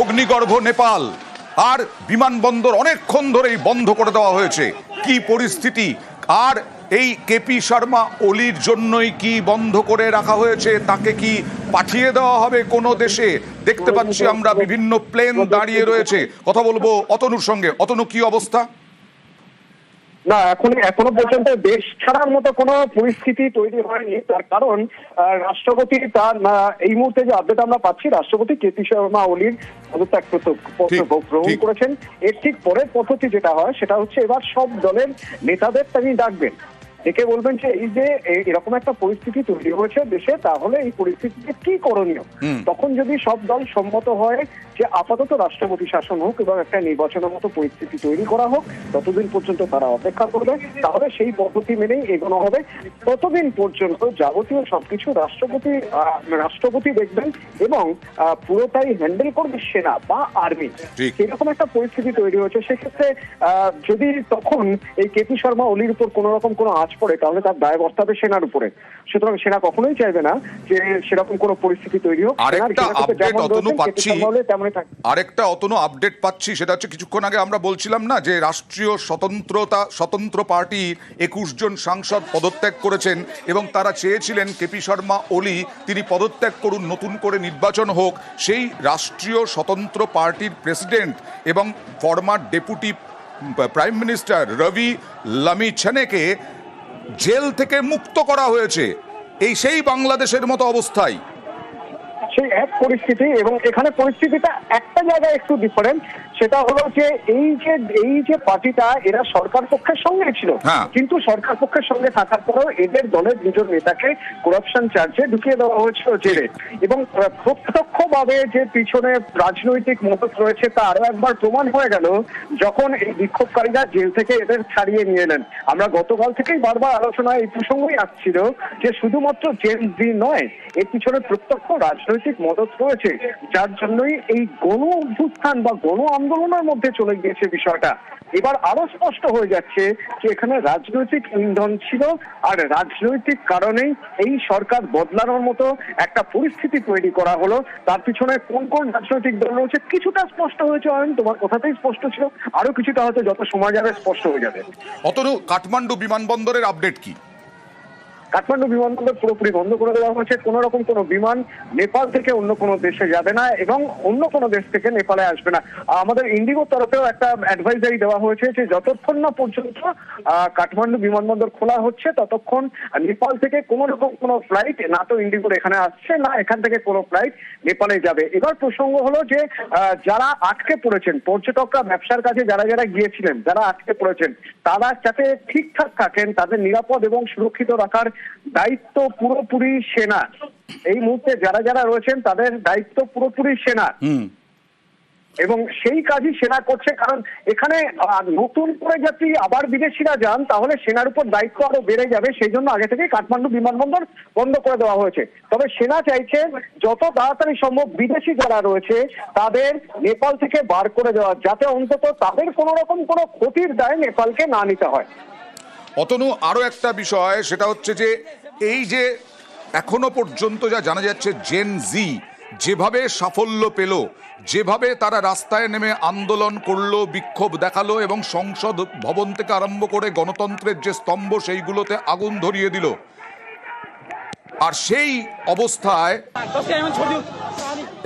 অগ্নিগর্ভ নেপাল। আর বিমানবন্দর অনেকক্ষণ ধরেই বন্ধ করে দেওয়া হয়েছে। কি পরিস্থিতি? আর এই কেপি শর্মা অলির জন্যই কি বন্ধ করে রাখা হয়েছে, তাকে কি পাঠিয়ে দেওয়া হবে কোনো দেশে? দেখতে পাচ্ছি আমরা বিভিন্ন প্লেন দাঁড়িয়ে রয়েছে। কথা বলব অতনুর সঙ্গে। অতনু, কি অবস্থা? না এখন এখনও পর্যন্ত দেশ ছাড়ার মতো কোনো পরিস্থিতি তৈরি হয়নি। তার কারণ আহ, রাষ্ট্রপতি তার এই মুহূর্তে যে আপডেট আমরা পাচ্ছি রাষ্ট্রপতি কেপি শর্মা অলির পদত্যাগ গ্রহণ করেছেন। এর ঠিক পরের পদ্ধতি যেটা হয় সেটা হচ্ছে এবার সব দলের নেতাদের তিনি ডাকবেন। একে বলবেন যে এই যে এরকম একটা পরিস্থিতি তৈরি হয়েছে দেশে তাহলে এই পরিস্থিতিতে কি করণীয়? তখন যদি সব দল সম্মত হয় যে আপাতত রাষ্ট্রপতি শাসন হোক এবং একটা নির্বাচনের মতো পরিস্থিতি তৈরি করা হোক ততদিন পর্যন্ত তারা অপেক্ষা করবে তাহলে সেই পদ্ধতি মেনেই এগোনো হবে। ততদিন পর্যন্ত যাবতীয় সবকিছু রাষ্ট্রপতি রাষ্ট্রপতি দেখবেন এবং পুরোটাই হ্যান্ডেল করবে সেনা বা আর্মি। এরকম একটা পরিস্থিতি তৈরি হয়েছে। সেক্ষেত্রে আহ, যদি তখন এই কেপি শর্মা অলির উপর কোন রকম কোনো আঁচ পড়ে তাহলে তার দায় বর্তাবে সেনার উপরে। সুতরাং সেনা কখনোই চাইবে না যে সেরকম কোনো পরিস্থিতি তৈরি হোক। আরেকটা যেমন অতনু পাচ্ছি। আরেকটা অতনো আপডেট পাচ্ছি সেটা হচ্ছে কিছুক্ষণ আগে আমরা বলছিলাম না যে রাষ্ট্রীয় স্বতন্ত্রতা স্বতন্ত্র পার্টি একুশ জন সাংসদ পদত্যাগ করেছেন এবং তারা চেয়েছিলেন কেপি শর্মা ওলি তিনি পদত্যাগ করুন নতুন করে নির্বাচন হোক। সেই রাষ্ট্রীয় স্বতন্ত্র পার্টির প্রেসিডেন্ট এবং former deputy prime minister Rabi লামি ছেনেকে জেল থেকে মুক্ত করা হয়েছে। এই সেই বাংলাদেশের মতো অবস্থায়। সেই এক পরিস্থিতি এবং এখানে পরিস্থিতিটা একটা জায়গায় একটু ডিফারেন্ট সেটা হলো যে এই যে এই যে পার্টিটা এরা সরকার পক্ষের সঙ্গে ছিল। হ্যাঁ। কিন্তু সরকার পক্ষের সঙ্গে থাকার পরেও এদের দলের দুজন নেতাকে করাপশন চার্জে ঢুকিয়ে দেওয়া হয়েছিল জেলে। এবং আহ, প্রত্যক্ষভাবে যে পিছনে রাজনৈতিক মদত রয়েছে তা আরও একবার প্রমাণ হয়ে গেল যখন এই বিক্ষোভকারীরা জেল থেকে এদের ছাড়িয়ে নিয়ে এলেন। আমরা গতকাল থেকেই বারবার আলোচনায় এই প্রসঙ্গই আসছিল যে শুধুমাত্র জেল জি নয় এর পিছনে প্রত্যক্ষ রাজনৈতিক মদত রয়েছে যার জন্যই এই গণ অভ্যুত্থান বা গণ আন্দোলনের মধ্যে চলে গিয়েছে বিষয়টা। এবার আরও স্পষ্ট হয়ে যাচ্ছে যে এখানে রাজনৈতিক ইন্ধন ছিল আর রাজনৈতিক কারণেই এই সরকার বদলানোর মতো একটা পরিস্থিতি তৈরি করা হলো। তার পিছনে কোন কোন রাজনৈতিক দল রয়েছে কিছুটা স্পষ্ট হয়েছে, অয়ন, তোমার কথাতেই স্পষ্ট ছিল। আরও কিছুটা হয়তো যত সময় যাবে স্পষ্ট হয়ে যাবে। অতনু, কাঠমান্ডু বিমানবন্দরের আপডেট কি? কাঠমান্ডু বিমানবন্দর পুরোপুরি বন্ধ করে দেওয়া হয়েছে। কোন রকম কোনো বিমান নেপাল থেকে অন্য কোনো দেশে যাবে না এবং অন্য কোনো দেশ থেকে নেপালে আসবে না। আমাদের ইন্ডিগোর তরফেও একটা অ্যাডভাইজারি দেওয়া হয়েছে যে যতক্ষণ না পর্যন্ত কাঠমান্ডু বিমানবন্দর খোলা হচ্ছে, ততক্ষণ নেপাল থেকে কোনো রকম কোনো ফ্লাইট না তো ইন্ডিগোর এখানে আসছে না, এখান থেকে কোনো ফ্লাইট নেপালে যাবে। এবার প্রসঙ্গ হলো যে যারা আটকে পড়েছেন, পর্যটকরা, ব্যবসার কাছে যারা যারা গিয়েছিলেন, যারা আটকে পড়েছেন, তারা যাতে ঠিকঠাক থাকেন, তাদের নিরাপদ এবং সুরক্ষিত রাখার দায়িত্ব পুরোপুরি সেনা। এই মুহূর্তে যারা যারা রয়েছেন তাদের দায়িত্ব পুরোপুরি সেনা। এবং সেই কাজই সেনা করছে কারণ এখানে নতুন করে যদি আবার বিদেশিরা যান তাহলে সেনার উপর দায়িত্ব আরও বেড়ে যাবে। সেই জন্য আগে থেকে কাঠমান্ডু বিমানবন্দর বন্ধ করে দেওয়া হয়েছে। তবে সেনা চাইছে যত তাড়াতাড়ি সম্ভব বিদেশি যারা রয়েছে তাদের নেপাল থেকে বার করে দেওয়া যাতে অন্তত তাদের কোনো রকম কোনো ক্ষতির দায় নেপালকে না নিতে হয়। অতনু আরও একটা বিষয়, সেটা হচ্ছে যে এই যে এখনও পর্যন্ত যা জানা যাচ্ছে জেন জি যেভাবে সাফল্য পেল, যেভাবে তারা রাস্তায় নেমে আন্দোলন করল, বিক্ষোভ দেখাল এবং সংসদ ভবন থেকে আরম্ভ করে গণতন্ত্রের যে স্তম্ভ, সেইগুলোতে আগুন ধরিয়ে দিল আর সেই অবস্থায়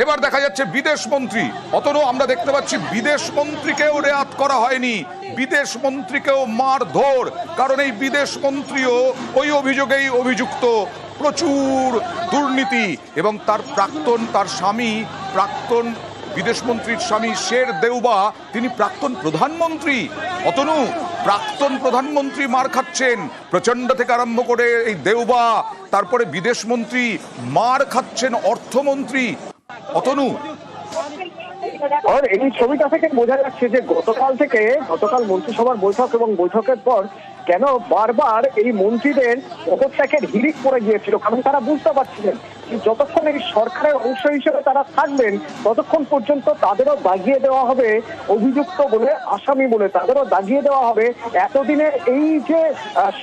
এবার দেখা যাচ্ছে বিদেশ মন্ত্রী। অতনু, আমরা দেখতে পাচ্ছি বিদেশ মন্ত্রীকেও রেয়াত করা হয়নি। বিদেশ মন্ত্রীকেও মারধর, কারণ এই বিদেশ মন্ত্রীও ওই অভিযোগেই অভিযুক্ত। প্রচুর দুর্নীতি, এবং তার প্রাক্তন, তার স্বামী, প্রাক্তন বিদেশ মন্ত্রীর স্বামী শের দেউবা, তিনি প্রাক্তন প্রধানমন্ত্রী। অতনু প্রাক্তন প্রধানমন্ত্রী মার খাচ্ছেন। প্রচণ্ড থেকে আরম্ভ করে এই দেউবা, তারপরে বিদেশ মন্ত্রী মার খাচ্ছেন অর্থমন্ত্রী। অতনু। আর এই ছবিটা থেকে বোঝা যাচ্ছে যে গতকাল থেকে গতকাল মন্ত্রিসভার বৈঠক এবং বৈঠকের পর কেন বারবার এই মন্ত্রীদের পদত্যাগের হিড়িক পড়ে গিয়েছিল, কারণ তারা বুঝতে পারছিলেন যতক্ষণ এই সরকারের অংশ হিসেবে তারা থাকবেন ততক্ষণ পর্যন্ত তাদেরও দাগিয়ে দেওয়া হবে অভিযুক্ত বলে আসামি বলে তাদেরও দাগিয়ে দেওয়া হবে। এতদিনের এই যে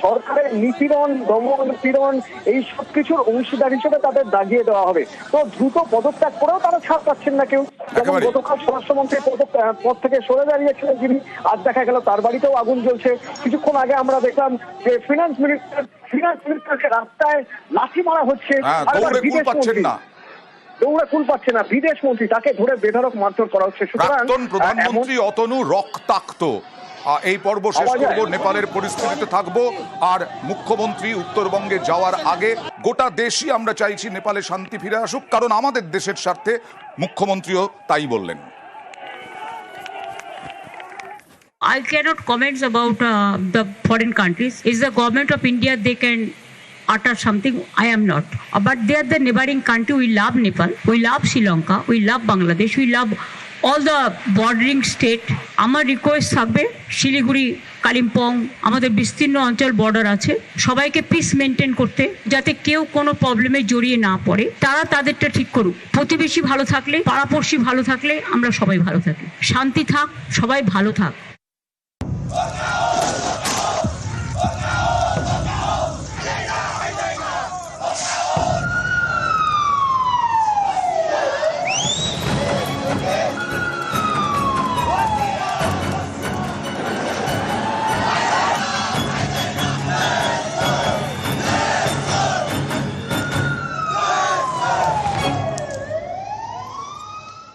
সরকারের নিপীড়ন দমন পীড়ন এই সব কিছুর অংশীদার হিসেবে তাদের দাগিয়ে দেওয়া হবে। তো দ্রুত পদত্যাগ করেও তারা ছাড় পাচ্ছেন না কেউ। যেমন। গতকাল স্বরাষ্ট্রমন্ত্রী পদ- পদ থেকে সরে দাঁড়িয়েছিলেন যিনি আজ দেখা গেল তার বাড়িতেও আগুন জ্বলছে। কিছুক্ষণ আগে আমরা দেখলাম যে ফিনান্স মিনিস্টার রাস্তায় লাঠি মারা হচ্ছে হ্যাঁ দৌড়ে কুল পাচ্ছেন না। দৌড়ে কুল পাচ্ছে না বিদেশ মন্ত্রী তাকে ধরে বেধরক মারধর করা হচ্ছে। প্রাক্তন প্রধানমন্ত্রী অতনু রক্তাক্ত। এই পর্ব শেষ করব নেপালের পরিস্থিতিতে থাকব। আর মুখ্যমন্ত্রী উত্তরবঙ্গে যাওয়ার আগে গোটা দেশই আমরা চাইছি নেপালে শান্তি ফিরে আসুক কারণ আমাদের দেশের স্বার্থে মুখ্যমন্ত্রীও তাই বললেন। I cannot comment about uh, the foreign countries. Is the government of India they can utter something? I am not. Uh, but they are the neighboring country. We love Nepal. We love Sri Lanka. We love Bangladesh. We love all the bordering state. আমার request থাকবে শিলিগুড়ি কালিম্পং আমাদের বিস্তীর্ণ অঞ্চল border আছে সবাইকে piece maintain করতে যাতে কেউ কোনো প্রবলেমে জড়িয়ে না পড়ে তারা তাদেরটা ঠিক করুক প্রতিবেশী ভালো থাকলে পাড়াপড়শি ভালো থাকলে আমরা সবাই ভালো থাকি শান্তি থাক সবাই ভালো থাক